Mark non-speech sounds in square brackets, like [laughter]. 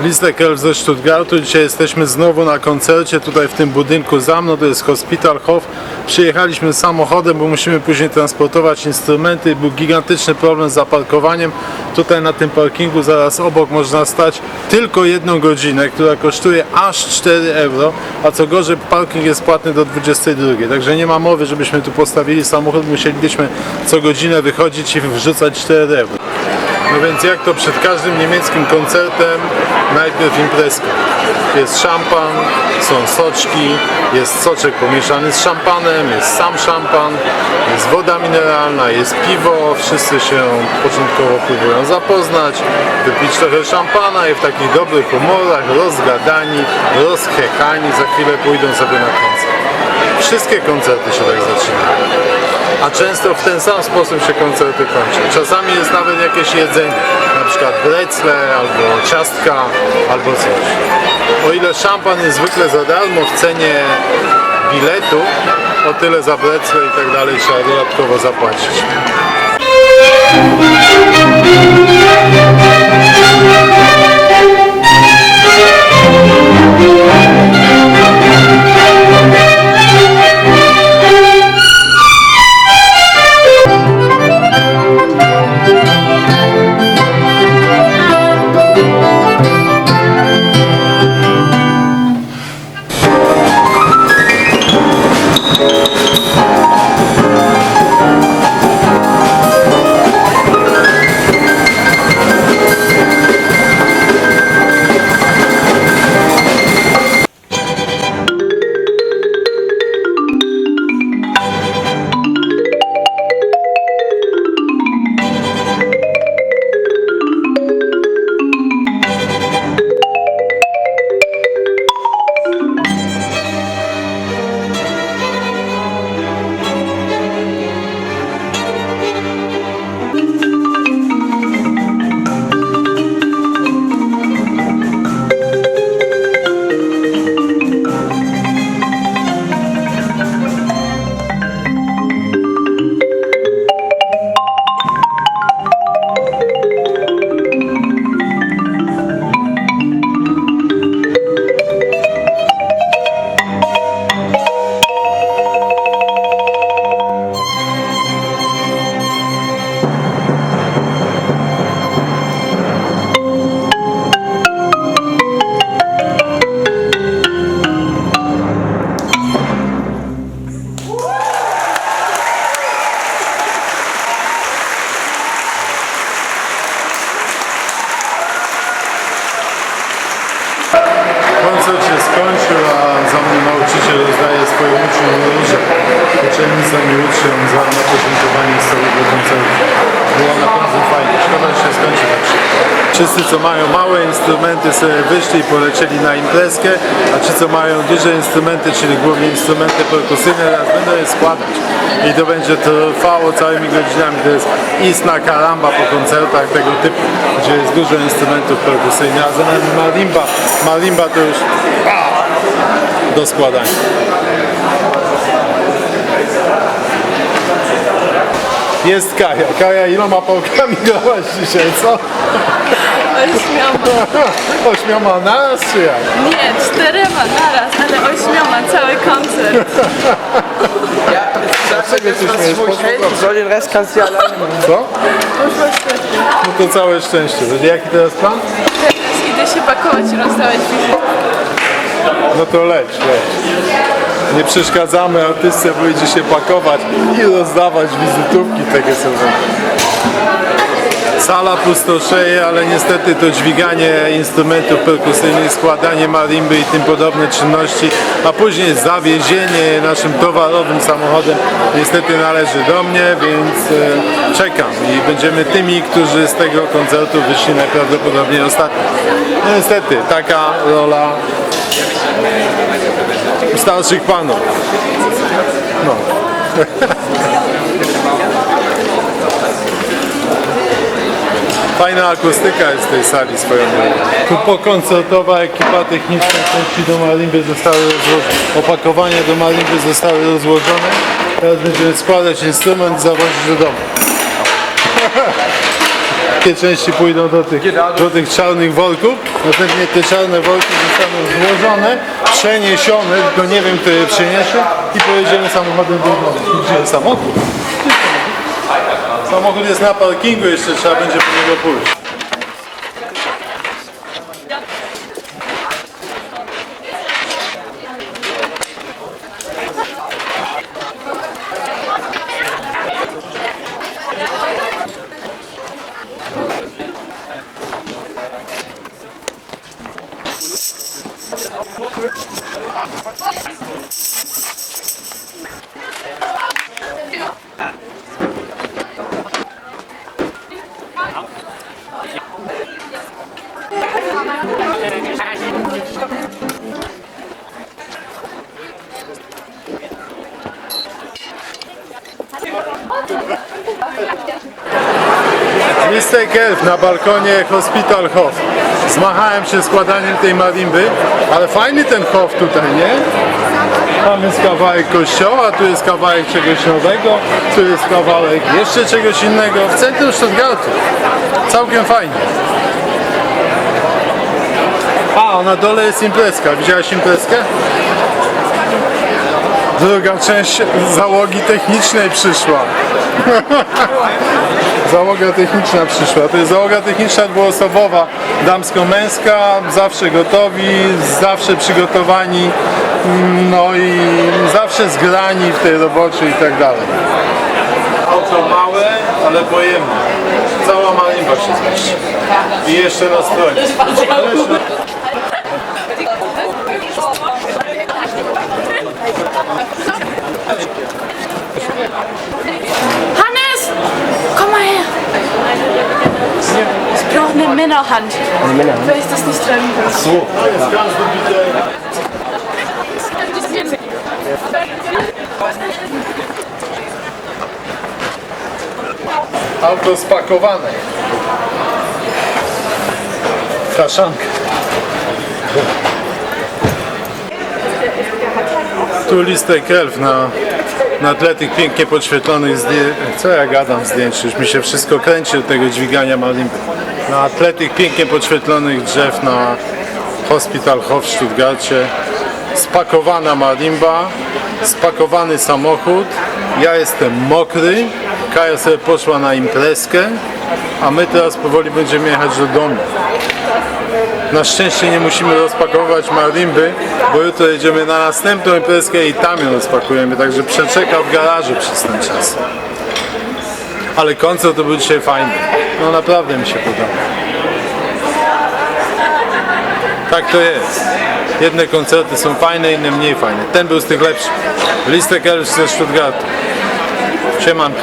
Listekel ze Stuttgartu. Dzisiaj jesteśmy znowu na koncercie tutaj w tym budynku za mną, to jest Hospital Hof. Przyjechaliśmy samochodem, bo musimy później transportować instrumenty. Był gigantyczny problem z zaparkowaniem. Tutaj na tym parkingu zaraz obok można stać tylko jedną godzinę, która kosztuje aż 4 euro, a co gorzej parking jest płatny do 22. Także nie ma mowy, żebyśmy tu postawili samochód, musielibyśmy co godzinę wychodzić i wrzucać 4 euro. No więc jak to przed każdym niemieckim koncertem, najpierw imprezka. Jest szampan, są soczki, jest soczek pomieszany z szampanem, jest sam szampan, jest woda mineralna, jest piwo. Wszyscy się początkowo próbują zapoznać, wypić trochę szampana i w takich dobrych humorach, rozgadani, rozchechani, za chwilę pójdą sobie na koncert. Wszystkie koncerty się tak zaczynają. A często w ten sam sposób się koncerty kończą. Czasami jest nawet jakieś jedzenie, na przykład brecle, albo ciastka, albo coś. O ile szampan jest zwykle za darmo w cenie biletu, o tyle za brecle i tak dalej trzeba dodatkowo zapłacić. Koncert róże. Uczennica mi uczniom za na całego koncertu. Było naprawdę fajnie. Szkoda, że się skończy tak. Wszyscy, co mają małe instrumenty, sobie wyszli i polecieli na imprezkę, a ci, co mają duże instrumenty, czyli głównie instrumenty perkusyjne, teraz będą je składać. I to będzie trwało całymi godzinami. To jest istna karamba po koncertach tego typu, gdzie jest dużo instrumentów perkusyjnych, a za nami marimba. Marimba to już do składania. Jest Kaja. Kaja, iloma pałkami grałaś dzisiaj, co? Ośmioma. Ośmioma naraz czy jak? Nie, czterema naraz, ale ośmioma, cały koncert. Dlaczego się śmiejesz? Poszło So, den Rest kannst du ja alleine machen. Co? Poszło świetnie. No to całe szczęście. Będzie jaki teraz plan? Teraz idę się pakować i rozdawać wizyty. No to leć, leć. Nie przeszkadzamy artystce, bo idzie się pakować i rozdawać wizytówki takie są. Sala pustoszeje, ale niestety to dźwiganie instrumentów perkusyjnych, składanie marimby i tym podobne czynności, a później zawiezienie naszym towarowym samochodem niestety należy do mnie, więc e, czekam i będziemy tymi, którzy z tego koncertu wyszli najprawdopodobniej ostatni. No niestety, taka rola starszych panów. No. [laughs] Fajna akustyka jest w tej sali swoją drogą. Tu pokoncertowa ekipa techniczna, części do marimby zostały opakowania do marimby zostały rozłożone. Teraz będziemy składać instrument i zawozić do domu. [laughs] wszystkie części pójdą do tych, do tych czarnych worków. Następnie te czarne worki zostaną złożone, przeniesione, tylko nie wiem kto je przeniesie i pojedziemy samochodem do domu. Gdzie jest samochód? Samochód jest na parkingu, jeszcze trzeba będzie po niego pójść. Listek Elf na balkonie Hospital Hof. Zmachałem się składaniem tej marimby, ale fajny ten Hof tutaj, nie? Tam jest kawałek kościoła, tu jest kawałek czegoś nowego, tu jest kawałek jeszcze czegoś innego. W centrum Stuttgartu. Całkiem fajnie. A, na dole jest imprezka. Widziałaś imprezkę? Druga część załogi technicznej przyszła. [laughs] Załoga techniczna przyszła. To jest załoga techniczna dwuosobowa, damsko-męska, zawsze gotowi, zawsze przygotowani, mm, no i zawsze zgrani w tej robocie i tak dalej. Auto małe, ale pojemne. Cała marimba się zmieści. I jeszcze na stronie. Hannes! [laughs] brauche eine Männerhand. Weil ich das nicht trennen kann. So, jest każdy widzę. Auto spakowane. Kaszanka. Tu listek elf na, na tle tych pięknie podświetlonych zdjęć. Co ja gadam zdjęć? Już mi się wszystko kręci od tego dźwigania malimby. Na tle tych pięknie podświetlonych drzew na Hospital Hof w Stuttgarcie. Spakowana marimba, spakowany samochód. Ja jestem mokry. Kaja sobie poszła na imprezkę, a my teraz powoli będziemy jechać do domu. Na szczęście nie musimy rozpakowywać marimby, bo jutro jedziemy na następną imprezkę i tam ją rozpakujemy, także przeczeka w garażu przez ten czas. Ale koncert to był dzisiaj fajny. No naprawdę mi się podoba. Tak to jest. Jedne koncerty są fajne, inne mniej fajne. Ten był z tych lepszych. Listek Elf ze Stuttgartu. Siemanko.